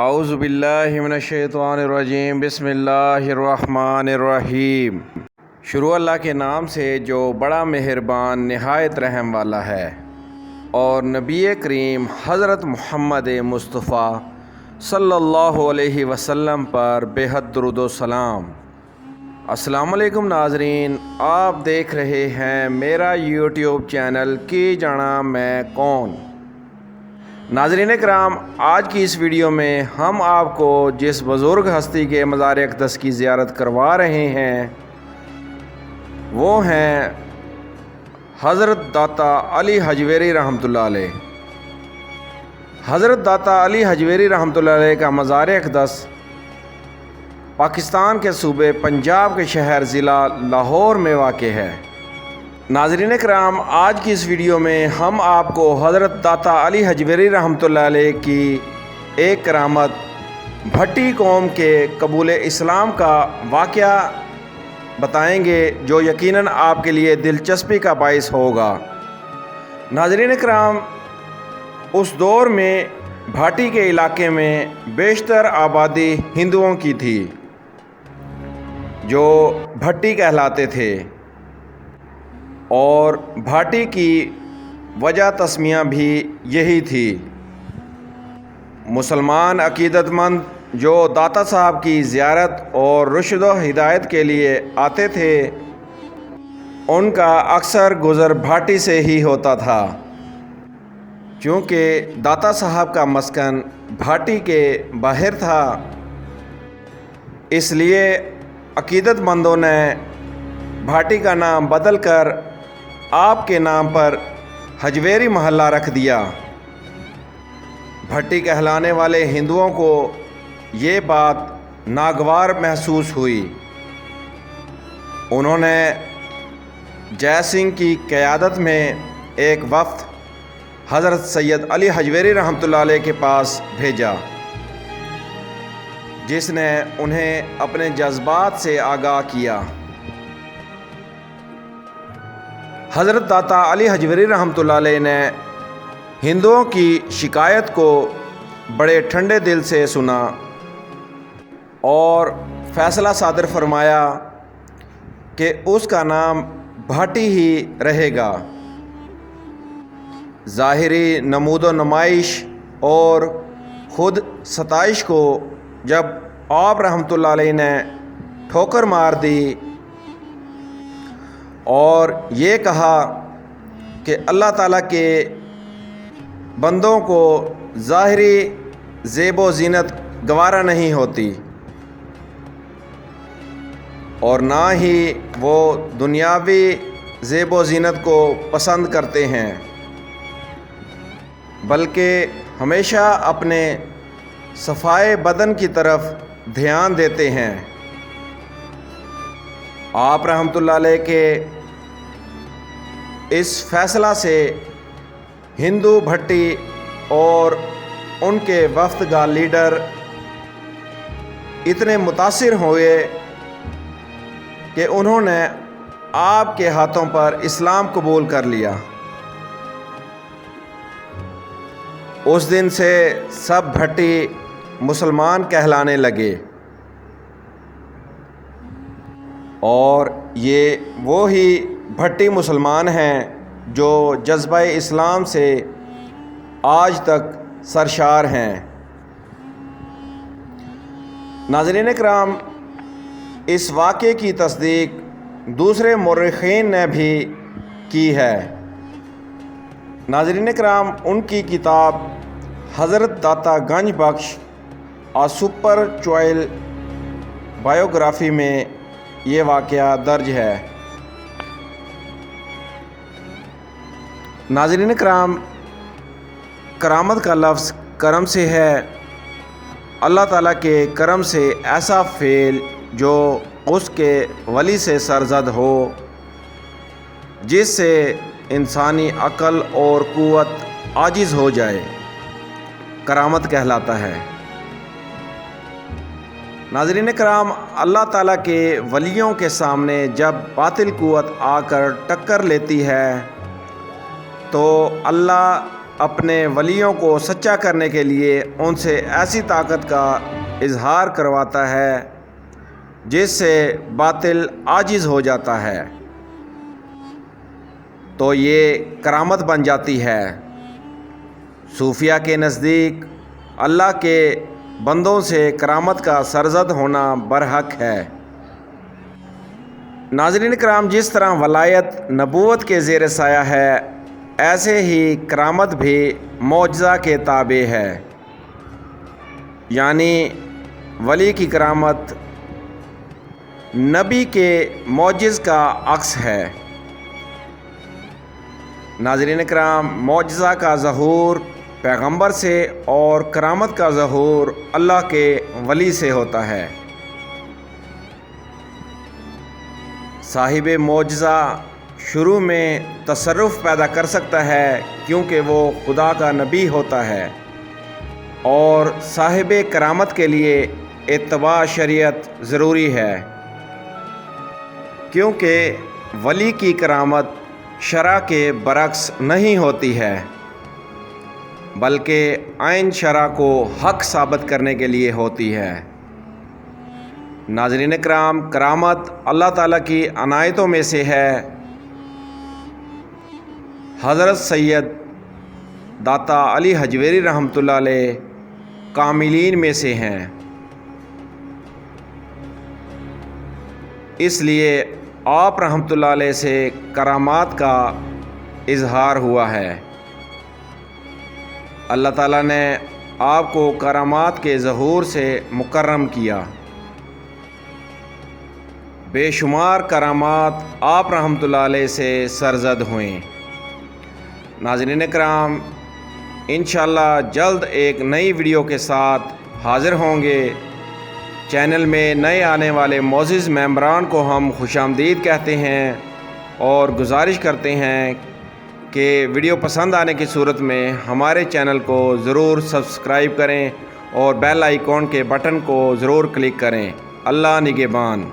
आउज़बिल्लिमिनशैतवानरजीम बिस्मिल्लाहिर्रहमानिर्रहीम शुरू अल्लाह के नाम से जो बड़ा मेहरबान, नहायत रहम वाला है। और नबी करीम हज़रत मोहम्मद मुस्तफ़ा सल्लल्लाहु अलैहि वसल्लम पर बेहद दरुद सलाम। अस्सलाम वालेकुम नाजरीन, आप देख रहे हैं मेरा यूट्यूब चैनल की जाना मैं कौन? नाजरीन कराम आज की इस वीडियो में हम आपको जिस बुज़ुर्ग हस्ती के मज़ार अकदस की ज़्यारत करवा रहे हैं, वो हैं हज़रत दाता अली हजवेरी रहमतुल्लाह हज़रत दाता अली हजवेरी रहमतुल्लाह का मज़ार अकदस पाकिस्तान के सूबे पंजाब के शहर ज़िला लाहौर में वाक़ है। नाजरीन कराम आज की इस वीडियो में हम आपको हज़रत दाता अली हजवेरी अलैह की एक करामत, भट्टी कौम के कबूल इस्लाम का वाक़ बताएँगे, जो यकीनन आपके लिए दिलचस्पी का बायस होगा। नाजरीन कराम उस दौर में भाटी के इलाके में बेशतर आबादी हिंदुओं की थी, जो भट्टी कहलाते थे। और भाटी की वजह तस्मिया भी यही थी। मुसलमान अकीदतमंद जो दाता साहब की ज़्यारत और रुशद हिदायत के लिए आते थे, उनका अक्सर गुज़र भाटी से ही होता था। क्योंकि दाता साहब का मस्कन भाटी के बाहर था, इसलिए अकीदतमंदों ने भाटी का नाम बदल कर आपके नाम पर हजवेरी महल्ला रख दिया। भट्टी कहलाने वाले हिंदुओं को ये बात नागवार महसूस हुई। उन्होंने जय सिंह की क़्यादत में एक वक्त हज़रत सैयद अली हजवेरी रहमतुल्लाह के पास भेजा, जिसने उन्हें अपने जज्बात से आगाह किया। हज़रत दाता अली हजवरी अलैह ने हिंदुओं की शिकायत को बड़े ठंडे दिल से सुना और फ़ैसला सादर फरमाया कि उसका नाम भाटी ही रहेगा। ज़ाहरी नमूद नुमाइश और ख़ुद सताइश को जब आप अलैह ने ठोकर मार दी और ये कहा कि अल्लाह ताला के बंदों को ज़ाहरी ज़ेब व ज़ीनत गवारा नहीं होती और ना ही वो दुनियावी ज़ेब व ज़ीनत को पसंद करते हैं, बल्कि हमेशा अपने सफ़ाए बदन की तरफ़ ध्यान देते हैं। आप रहमतुल्लाह के इस फैसला से हिंदू भट्टी और उनके वफ्त का लीडर इतने मुतासर हुए कि उन्होंने आपके हाथों पर इस्लाम कबूल कर लिया। उस दिन से सब भट्टी मुसलमान कहलाने लगे। और ये वो ही भट्टी मुसलमान हैं जो जज्बा इस्लाम से आज तक सरशार हैं। नाजरीन कराम इस वाक़े की तस्दीक दूसरे मरखीन ने भी की है। नाजरीन कराम उनकी किताब हज़रत दाता गंज बख्श और सुपर चॉयल बायोग्राफ़ी में ये वाक़ दर्ज है। नाजरीन कराम, करामत का लफ्ज़ करम से है। अल्लाह ताला के करम से ऐसा फ़ेल जो उसके वली से सरजद हो, जिससे इंसानी अकल और क़ुत आजिज़ हो जाए। करामत कहलाता है। नाजरीन कराम, अल्लाह ताला के वलियों के सामने जब बातिल क़ुत आकर टक्कर लेती है तो अल्लाह अपने वलियों को सच्चा करने के लिए उनसे ऐसी ताकत का इजहार करवाता है, जिससे बातिल आजिज़ हो जाता है। तो ये करामत बन जाती है। सूफिया के नज़दीक अल्लाह के बंदों से करामत का सरजद होना बरहक है। नाजरीन कराम जिस तरह वलायत नबूत के ज़ेर साया है ऐसे ही करामत भी मुआजा के ताबे है। यानी वली की करामत नबी के मोजिज़ का अक्स है। नाजरीन कराम मुआजा का ज़हूर पैगंबर से और करामत का ज़हूर अल्लाह के वली से होता है। साहिब मुआजा शुरू में तसरुफ़ पैदा कर सकता है क्योंकि वो खुदा का नबी होता है। और साहिब करामत के लिए एतबा शरीयत ज़रूरी है, क्योंकि वली की करामत शरा के बरक्स नहीं होती है, बल्कि आइन शरा को हक साबित करने के लिए होती है। नाजरीन कराम करामत अल्लाह ताला की अनायतों में से है। हज़रत सैयद दाता अली हजवेरी रहमत कामिलीन में से हैं। इसलिए आप रहमत से करामात का इजहार हुआ है। अल्लाह ताला ने आपको करामात के ज़हूर से मुकर्रम किया। बेशुमार करामात आप रहमतुल्लाह से सरजद हुए। नाजरीन कराम इन जल्द एक नई वीडियो के साथ हाज़िर होंगे। चैनल में नए आने वाले मोज़ मेम्बरान को हम खुश कहते हैं और गुजारिश करते हैं कि वीडियो पसंद आने की सूरत में हमारे चैनल को ज़रूर सब्सक्राइब करें और बेल आइकॉन के बटन को ज़रूर क्लिक करें। अल्लाह निगेबान।